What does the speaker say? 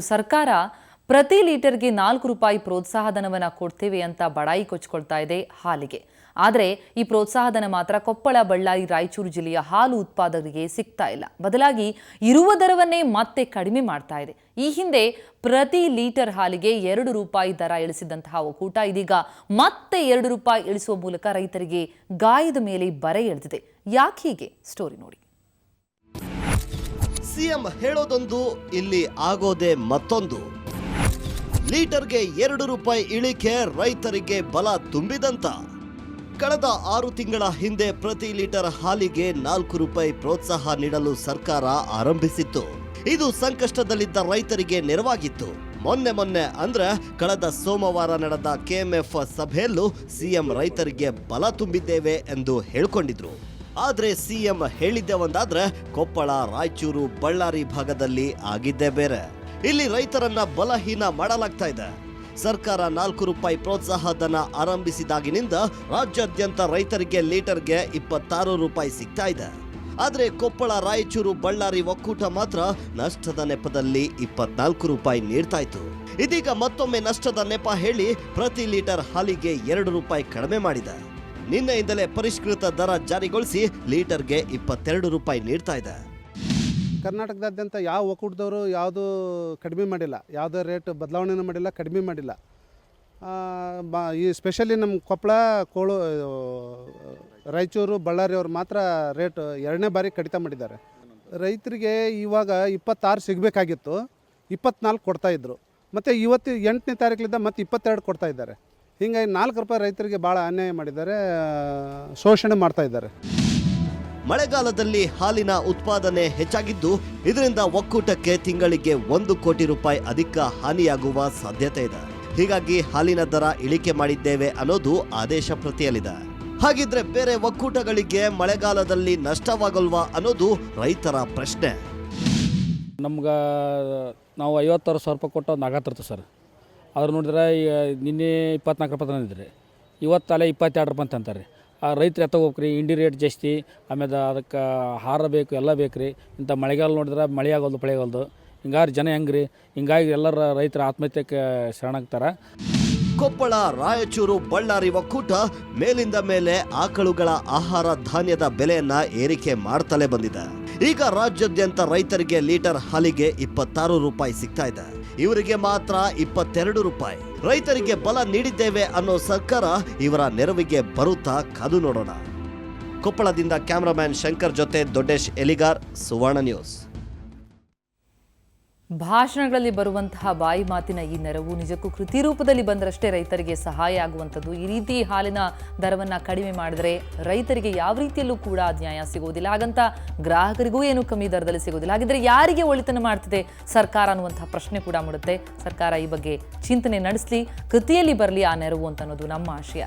ಸರ್ಕಾರ ಪ್ರತಿ ಲೀಟರ್ಗೆ ನಾಲ್ಕು ರೂಪಾಯಿ ಪ್ರೋತ್ಸಾಹಧನವನ್ನ ಕೊಡ್ತೇವೆ ಅಂತ ಬಡಾಯಿ ಕೊಚ್ಕೊಳ್ತಾ ಇದೆ ಹಾಲಿಗೆ. ಆದರೆ ಈ ಪ್ರೋತ್ಸಾಹಧನ ಮಾತ್ರ ಕೊಪ್ಪಳ, ಬಳ್ಳಾರಿ, ರಾಯಚೂರು ಜಿಲ್ಲೆಯ ಹಾಲು ಉತ್ಪಾದಕರಿಗೆ ಸಿಗ್ತಾ ಇಲ್ಲ. ಬದಲಾಗಿ ಇರುವ ದರವನ್ನೇ ಮತ್ತೆ ಕಡಿಮೆ ಮಾಡ್ತಾ ಇದೆ. ಈ ಹಿಂದೆ ಪ್ರತಿ ಲೀಟರ್ ಹಾಲಿಗೆ ಎರಡು ರೂಪಾಯಿ ದರ ಇಳಿಸಿದಂತಹ ಒಕ್ಕೂಟ ಇದೀಗ ಮತ್ತೆ ಎರಡು ರೂಪಾಯಿ ಇಳಿಸುವ ಮೂಲಕ ರೈತರಿಗೆ ಗಾಯದ ಮೇಲೆ ಬರೆ ಎಳೆದಿದೆ. ಯಾಕೆ ಹೀಗೆ? ಸ್ಟೋರಿ ನೋಡಿ. ಸಿಎಂ ಹೇಳೋದೊಂದು ಇಲ್ಲಿ ಆಗೋದೆ ಮತ್ತೊಂದು. ಲೀಟರ್ಗೆ ಎರಡು ರೂಪಾಯಿ ಇಳಿಕೆ ರೈತರಿಗೆ ಬಲ ತುಂಬಿದಂತ. ಕಳೆದ ಆರು ತಿಂಗಳ ಹಿಂದೆ ಪ್ರತಿ ಲೀಟರ್ ಹಾಲಿಗೆ ನಾಲ್ಕು ರೂಪಾಯಿ ಪ್ರೋತ್ಸಾಹ ನೀಡಲು ಸರ್ಕಾರ ಆರಂಭಿಸಿತ್ತು. ಇದು ಸಂಕಷ್ಟದಲ್ಲಿದ್ದ ರೈತರಿಗೆ ನೆರವಾಗಿತ್ತು. ಮೊನ್ನೆ ಮೊನ್ನೆ ಅಂದ್ರೆ ಕಳೆದ ಸೋಮವಾರ ನಡೆದ ಕೆಎಂಎಫ್ ಸಭೆಯಲ್ಲೂ ಸಿಎಂ ರೈತರಿಗೆ ಬಲ ತುಂಬಿದ್ದೇವೆ ಎಂದು ಹೇಳ್ಕೊಂಡಿದ್ರು. ಆದ್ರೆ ಸಿಎಂ ಹೇಳಿದ್ದೆ ಒಂದಾದ್ರೆ ಕೊಪ್ಪಳ, ರಾಯಚೂರು, ಬಳ್ಳಾರಿ ಭಾಗದಲ್ಲಿ ಆಗಿದ್ದೇ ಬೇರೆ. ಇಲ್ಲಿ ರೈತರನ್ನ ಬಲಹೀನ ಮಾಡಲಾಗ್ತಾ ಇದೆ. ಸರ್ಕಾರ ನಾಲ್ಕು ರೂಪಾಯಿ ಪ್ರೋತ್ಸಾಹ ಧನ ಆರಂಭಿಸಿದಾಗಿನಿಂದ ರಾಜ್ಯಾದ್ಯಂತ ರೈತರಿಗೆ ಲೀಟರ್ಗೆ ಇಪ್ಪತ್ತಾರು ರೂಪಾಯಿ ಸಿಗ್ತಾ ಇದೆ. ಆದರೆ ಕೊಪ್ಪಳ, ರಾಯಚೂರು, ಬಳ್ಳಾರಿ ಒಕ್ಕೂಟ ಮಾತ್ರ ನಷ್ಟದ ನೆಪದಲ್ಲಿ ಇಪ್ಪತ್ನಾಲ್ಕು ರೂಪಾಯಿ ನೀಡ್ತಾ ಇತ್ತು. ಇದೀಗ ಮತ್ತೊಮ್ಮೆ ನಷ್ಟದ ನೆಪ ಹೇಳಿ ಪ್ರತಿ ಲೀಟರ್ ಹಾಲಿಗೆ ಎರಡು ರೂಪಾಯಿ ಕಡಿಮೆ ಮಾಡಿದೆ. ನಿನ್ನೆಯಿಂದಲೇ ಪರಿಷ್ಕೃತ ದರ ಜಾರಿಗೊಳಿಸಿ ಲೀಟರ್ಗೆ ಇಪ್ಪತ್ತೆರಡು ರೂಪಾಯಿ ನೀಡ್ತಾ ಇದೆ. ಕರ್ನಾಟಕದಾದ್ಯಂತ ಯಾವ ಒಕ್ಕೂಟದವರು ಯಾವುದು ಕಡಿಮೆ ಮಾಡಿಲ್ಲ, ಯಾವುದೇ ರೇಟ್ ಬದಲಾವಣೆನೂ ಮಾಡಿಲ್ಲ, ಕಡಿಮೆ ಮಾಡಿಲ್ಲ. ಬ, ಈ ಸ್ಪೆಷಲಿ ನಮ್ಮ ಕೊಪ್ಪಳ, ಕೋಳು ರಾಯಚೂರು, ಬಳ್ಳಾರಿ ಅವ್ರು ಮಾತ್ರ ರೇಟ್ ಎರಡನೇ ಬಾರಿ ಕಡಿತ ಮಾಡಿದ್ದಾರೆ. ರೈತರಿಗೆ ಇವಾಗ ಇಪ್ಪತ್ತಾರು ಸಿಗಬೇಕಾಗಿತ್ತು, ಇಪ್ಪತ್ನಾಲ್ಕು ಕೊಡ್ತಾಯಿದ್ರು ಮತ್ತು ಇವತ್ತು ಎಂಟನೇ ತಾರೀಕಿನಿಂದ ಮತ್ತೆ ಇಪ್ಪತ್ತೆರಡು ಕೊಡ್ತಾ ಇದ್ದಾರೆ. ಹೀಗಾಗಿ ನಾಲ್ಕು ರೂಪಾಯಿ ರೈತರಿಗೆ ಭಾಳ ಅನ್ಯಾಯ ಮಾಡಿದ್ದಾರೆ ಶೋಷಣೆ ಮಾಡ್ತಾ ಇದ್ದಾರೆ. ಮಳೆಗಾಲದಲ್ಲಿ ಹಾಲಿನ ಉತ್ಪಾದನೆ ಹೆಚ್ಚಾಗಿದ್ದು ಇದರಿಂದ ಒಕ್ಕೂಟಕ್ಕೆ ತಿಂಗಳಿಗೆ ಒಂದು ಕೋಟಿ ರೂಪಾಯಿ ಅಧಿಕ ಹಾನಿಯಾಗುವ ಸಾಧ್ಯತೆ ಇದೆ. ಹೀಗಾಗಿ ಹಾಲಿನ ದರ ಇಳಿಕೆ ಮಾಡಿದ್ದೇವೆ ಅನ್ನೋದು ಆದೇಶ ಪ್ರತಿಯಲ್ಲಿದೆ. ಹಾಗಿದ್ರೆ ಬೇರೆ ಒಕ್ಕೂಟಗಳಿಗೆ ಮಳೆಗಾಲದಲ್ಲಿ ನಷ್ಟವಾಗಲ್ವಾ ಅನ್ನೋದು ರೈತರ ಪ್ರಶ್ನೆ. ನಮ್ಗೆ ನಾವು ಐವತ್ತಾರು ಸಾವಿರ ರೂಪಾಯಿ ಕೊಟ್ಟು ಒಂದು ಆಗತ್ತಿರ್ತೀವಿ ಸರ್. ಆದ್ರೆ ನೋಡಿದ್ರೆ ಈಗ ನಿನ್ನೆ ಇಪ್ಪತ್ನಾಲ್ಕು ರೂಪಾಯಿ ತಂದಿದ್ರಿ ಇವತ್ತು ಅಲ್ಲೇ ಇಪ್ಪತ್ತೆರಡು ರೂಪಾಯಿ ಅಂತ ಅಂತಾರೆ. ಆ ರೈತರು ಎತ್ತಗೋಕ್ರಿ ಇಂಡಿ ರೇಟ್ ಜಾಸ್ತಿ, ಆಮೇಲೆ ಅದಕ್ಕೆ ಹಾರ ಬೇಕು, ಎಲ್ಲ ಬೇಕು ರೀ. ಇಂಥ ಮಳೆಗಾಲ ನೋಡಿದ್ರೆ ಮಳೆ ಆಗೋದು ಪಳೆ ಹಿಂಗಾರು ಜನ ಹೆಂಗೆ ರೀ ಹಿಂಗಾಗಿ ಎಲ್ಲರ ರೈತರ ಆತ್ಮಹತ್ಯೆಗೆ ಶರಣಾಗ್ತಾರೆ. ಕೊಪ್ಪಳ, ರಾಯಚೂರು, ಬಳ್ಳಾರಿ ಒಕ್ಕೂಟ ಮೇಲಿಂದ ಮೇಲೆ ಆಕಳುಗಳ ಆಹಾರ ಧಾನ್ಯದ ಬೆಲೆಯನ್ನ ಏರಿಕೆ ಮಾಡ್ತಲೇ ಬಂದಿದೆ. ಈಗ ರಾಜ್ಯಾದ್ಯಂತ ರೈತರಿಗೆ ಲೀಟರ್ ಹಾಲಿಗೆ ಇಪ್ಪತ್ತಾರು ರೂಪಾಯಿ ಸಿಗ್ತಾ ಇದೆ. ಇವರಿಗೆ ಮಾತ್ರ ಇಪ್ಪತ್ತೆರಡು ರೂಪಾಯಿ. ರೈತರಿಗೆ ಬಲ ನೀಡಿದ್ದೇವೆ ಅನ್ನೋ ಸರ್ಕಾರ ಇವರ ನೆರವಿಗೆ ಬರುತ್ತಾ ಕಾದು ನೋಡೋಣ. ಕೊಪ್ಪಳದಿಂದ ಕ್ಯಾಮರಾಮ್ಯಾನ್ ಶಂಕರ್ ಜೊತೆ ದೊಡ್ಡೇಶ್ ಎಲಿಗಾರ್, ಸುವರ್ಣ ನ್ಯೂಸ್. ಭಾಷಣಗಳಲ್ಲಿ ಬರುವಂತಹ ಬಾಯಿ ಮಾತಿನ ಈ ನೆರವು ನಿಜಕ್ಕೂ ಕೃತಿ ರೂಪದಲ್ಲಿ ಬಂದರಷ್ಟೇ ರೈತರಿಗೆ ಸಹಾಯ ಆಗುವಂಥದ್ದು. ಈ ರೀತಿ ಹಾಲಿನ ದರವನ್ನು ಕಡಿಮೆ ಮಾಡಿದರೆ ರೈತರಿಗೆ ಯಾವ ರೀತಿಯಲ್ಲೂ ಕೂಡ ನ್ಯಾಯ ಸಿಗೋದಿಲ್ಲ ಹಾಗಂತ ಗ್ರಾಹಕರಿಗೂ ಏನು ಕಮ್ಮಿ ದರದಲ್ಲಿ ಸಿಗೋದಿಲ್ಲ ಹಾಗಿದ್ರೆ ಯಾರಿಗೆ ಒಳಿತನ ಮಾಡ್ತಿದೆ ಸರ್ಕಾರ ಅನ್ನುವಂತಹ ಪ್ರಶ್ನೆ ಕೂಡ ಮೂಡುತ್ತೆ. ಸರ್ಕಾರ ಈ ಬಗ್ಗೆ ಚಿಂತನೆ ನಡೆಸಲಿ, ಕೃತಿಯಲ್ಲಿ ಬರಲಿ ಆ ನೆರವು ಅಂತ ಅನ್ನೋದು ನಮ್ಮ ಆಶಯ.